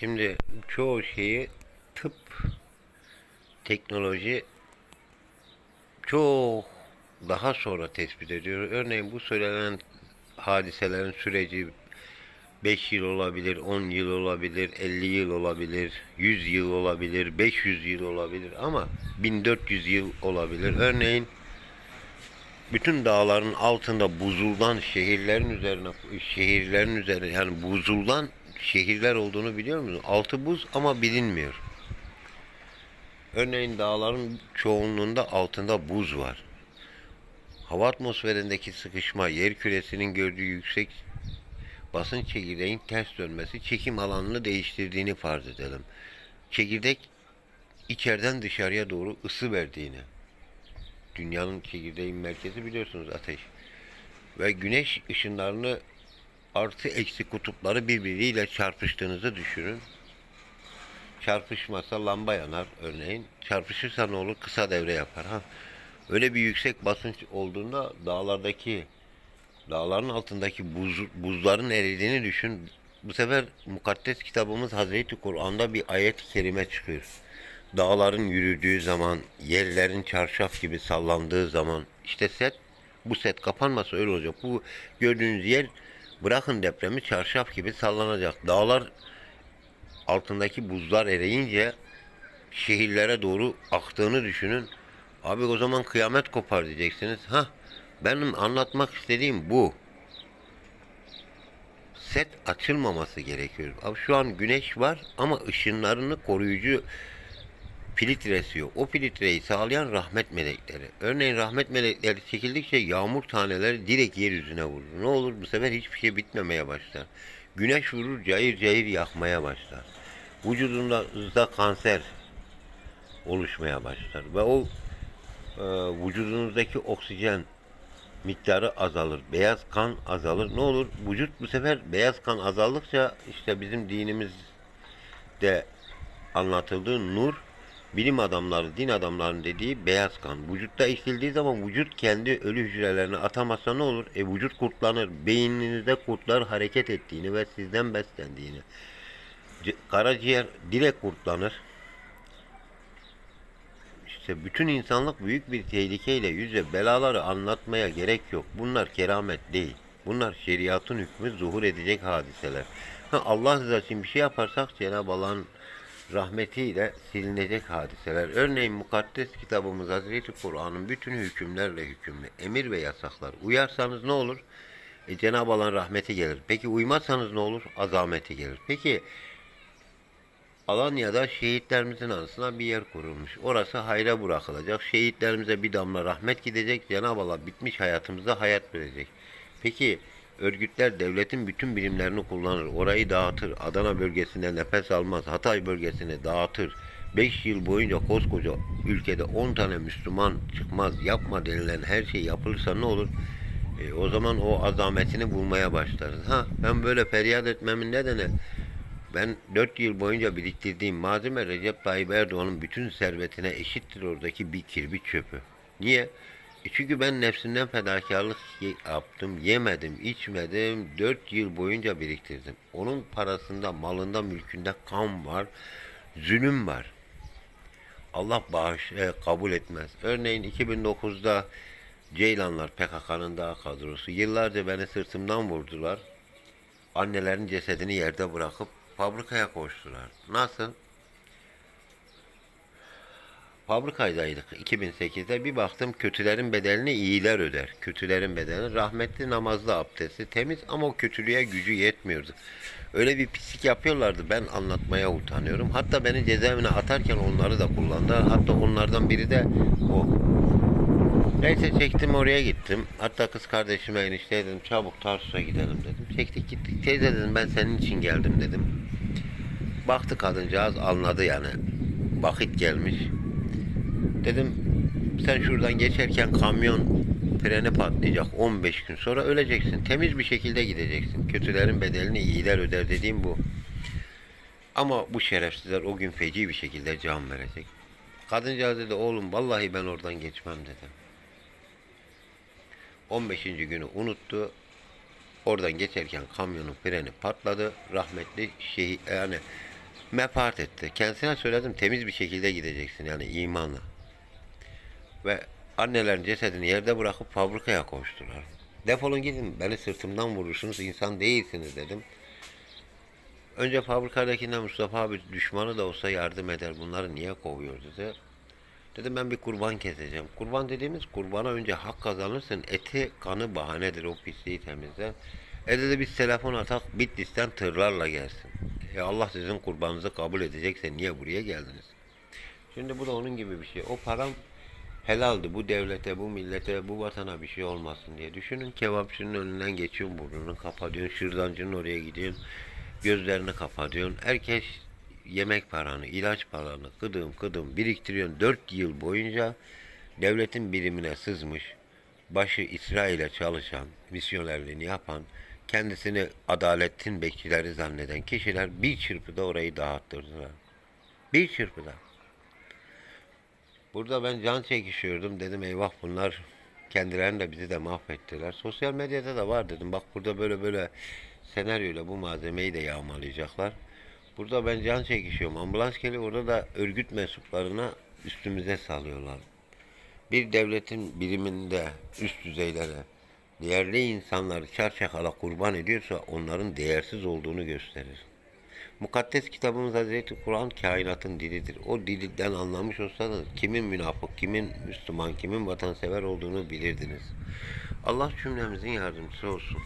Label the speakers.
Speaker 1: Şimdi çoğu şeyi tıp, teknoloji çok daha sonra tespit ediyor. Örneğin bu söylenen hadiselerin süreci 5 yıl olabilir, 10 yıl olabilir, 50 yıl olabilir, 100 yıl olabilir, 500 yıl olabilir ama 1400 yıl olabilir. Örneğin bütün dağların altında buzuldan şehirlerin üzerine şehirlerin üzerine yani buzuldan şehirler olduğunu biliyor musun? Altı buz ama bilinmiyor. Örneğin dağların çoğunluğunda altında buz var. Hava atmosferindeki sıkışma, yer küresinin gördüğü yüksek basınç çekirdeğin ters dönmesi çekim alanını değiştirdiğini farz edelim. Çekirdek içeriden dışarıya doğru ısı verdiğini. Dünyanın çekirdeğin merkezi biliyorsunuz ateş. Ve güneş ışınlarını artı eksi kutupları birbiriyle çarpıştığınızı düşünün. Çarpışmasa lamba yanar örneğin. Çarpışırsa ne olur? Kısa devre yapar. Ha. Öyle bir yüksek basınç olduğunda dağlardaki dağların altındaki buz, buzların eridiğini düşün. Bu sefer mukaddes kitabımız Hazreti Kur'an'da bir ayet-i kerime çıkıyor. Dağların yürüdüğü zaman, yerlerin çarşaf gibi sallandığı zaman işte set bu set kapanmasa öyle olacak. Bu gördüğünüz yer bırakın depremi çarşaf gibi sallanacak. Dağlar altındaki buzlar eriyince şehirlere doğru aktığını düşünün. Abi o zaman kıyamet kopar diyeceksiniz. Ha benim anlatmak istediğim bu. Set açılmaması gerekiyor. Abi şu an güneş var ama ışınlarını koruyucu filtresi yok. O filtreyi sağlayan rahmet melekleri. Örneğin rahmet melekleri çekildikçe yağmur taneleri direkt yeryüzüne vurur. Ne olur bu sefer hiçbir şey bitmemeye başlar. Güneş vurur cayır cayır yakmaya başlar. Vücudunuzda kanser oluşmaya başlar. Ve o e, vücudunuzdaki oksijen miktarı azalır. Beyaz kan azalır. Ne olur? Vücut bu sefer beyaz kan azaldıkça işte bizim dinimizde anlatıldığı nur bilim adamları, din adamlarının dediği beyaz kan. Vücutta eksildiği zaman vücut kendi ölü hücrelerini atamazsa ne olur? E vücut kurtlanır. Beyninizde kurtlar hareket ettiğini ve sizden beslendiğini. C- karaciğer direkt kurtlanır. İşte bütün insanlık büyük bir tehlikeyle yüze belaları anlatmaya gerek yok. Bunlar keramet değil. Bunlar şeriatın hükmü zuhur edecek hadiseler. Ha, Allah rızası için bir şey yaparsak Cenab-ı Allah'ın rahmetiyle silinecek hadiseler. Örneğin mukaddes kitabımız Hazreti Kur'an'ın bütün hükümlerle hükümlü. Emir ve yasaklar. Uyarsanız ne olur? E, Cenab-ı Allah'ın rahmeti gelir. Peki uymazsanız ne olur? Azameti gelir. Peki Alanya'da şehitlerimizin anısına bir yer kurulmuş. Orası hayra bırakılacak. Şehitlerimize bir damla rahmet gidecek. Cenab-ı Allah bitmiş hayatımıza hayat verecek. Peki örgütler devletin bütün birimlerini kullanır. Orayı dağıtır. Adana bölgesinde nefes almaz. Hatay bölgesine dağıtır. 5 yıl boyunca koskoca ülkede 10 tane Müslüman çıkmaz. Yapma denilen her şey yapılırsa ne olur? E, o zaman o azametini bulmaya başlarız. Ha ben böyle feryat etmemin nedeni ben 4 yıl boyunca biriktirdiğim malzeme Recep Tayyip Erdoğan'ın bütün servetine eşittir oradaki bir kirbit çöpü. Niye? Çünkü ben nefsimden fedakarlık yaptım, yemedim, içmedim, 4 yıl boyunca biriktirdim. Onun parasında, malında, mülkünde kan var, zulüm var. Allah bağış e, kabul etmez. Örneğin 2009'da Ceylanlar PKK'nın daha kadrosu yıllarca beni sırtımdan vurdular. Annelerin cesedini yerde bırakıp fabrikaya koştular. Nasıl? Fabrikaydaydık 2008'de bir baktım kötülerin bedelini iyiler öder. Kötülerin bedelini rahmetli namazlı abdesti temiz ama o kötülüğe gücü yetmiyordu. Öyle bir pislik yapıyorlardı ben anlatmaya utanıyorum. Hatta beni cezaevine atarken onları da kullandı. Hatta onlardan biri de o. Neyse çektim oraya gittim. Hatta kız kardeşime enişte dedim çabuk Tarsus'a gidelim dedim. Çektik gittik. Teyze dedim ben senin için geldim dedim. Baktı kadıncağız anladı yani. Vakit gelmiş. Dedim sen şuradan geçerken kamyon freni patlayacak. 15 gün sonra öleceksin. Temiz bir şekilde gideceksin. Kötülerin bedelini iyiler öder dediğim bu. Ama bu şerefsizler o gün feci bir şekilde can verecek. Kadıncağız dedi oğlum vallahi ben oradan geçmem dedi. 15. günü unuttu. Oradan geçerken kamyonun freni patladı. Rahmetli şehit yani Mefaat etti. Kendisine söyledim temiz bir şekilde gideceksin yani imanla. Ve annelerin cesedini yerde bırakıp fabrikaya koştular. Defolun gidin beni sırtımdan vurursunuz insan değilsiniz dedim. Önce fabrikadakinden Mustafa abi düşmanı da olsa yardım eder bunları niye kovuyor dedi. Dedim ben bir kurban keseceğim. Kurban dediğimiz kurbana önce hak kazanırsın. Eti kanı bahanedir o pisliği temizle. E dedi biz telefon atak Bitlis'ten tırlarla gelsin. E Allah sizin kurbanınızı kabul edecekse niye buraya geldiniz? Şimdi bu da onun gibi bir şey. O param helaldi. Bu devlete, bu millete, bu vatana bir şey olmasın diye. Düşünün kebapçının önünden geçiyorsun, burnunu kapatıyorsun, şırdancının oraya gidiyorsun, gözlerini kapatıyorsun. Herkes yemek paranı, ilaç paranı kıdım kıdım biriktiriyorsun. Dört yıl boyunca devletin birimine sızmış, başı İsrail'e çalışan, misyonerliğini yapan, kendisini adaletin bekçileri zanneden kişiler bir çırpıda orayı dağıttırdılar. Bir çırpıda. Burada ben can çekişiyordum. Dedim eyvah bunlar kendilerini de bizi de mahvettiler. Sosyal medyada da var dedim. Bak burada böyle böyle senaryoyla bu malzemeyi de yağmalayacaklar. Burada ben can çekişiyorum. Ambulans geliyor orada da örgüt mensuplarına üstümüze salıyorlar. Bir devletin biriminde üst düzeylere değerli insanları çarçakala kurban ediyorsa onların değersiz olduğunu gösterir. Mukaddes kitabımız Hazreti Kur'an kainatın dilidir. O dilden anlamış olsanız kimin münafık, kimin Müslüman, kimin vatansever olduğunu bilirdiniz. Allah cümlemizin yardımcısı olsun.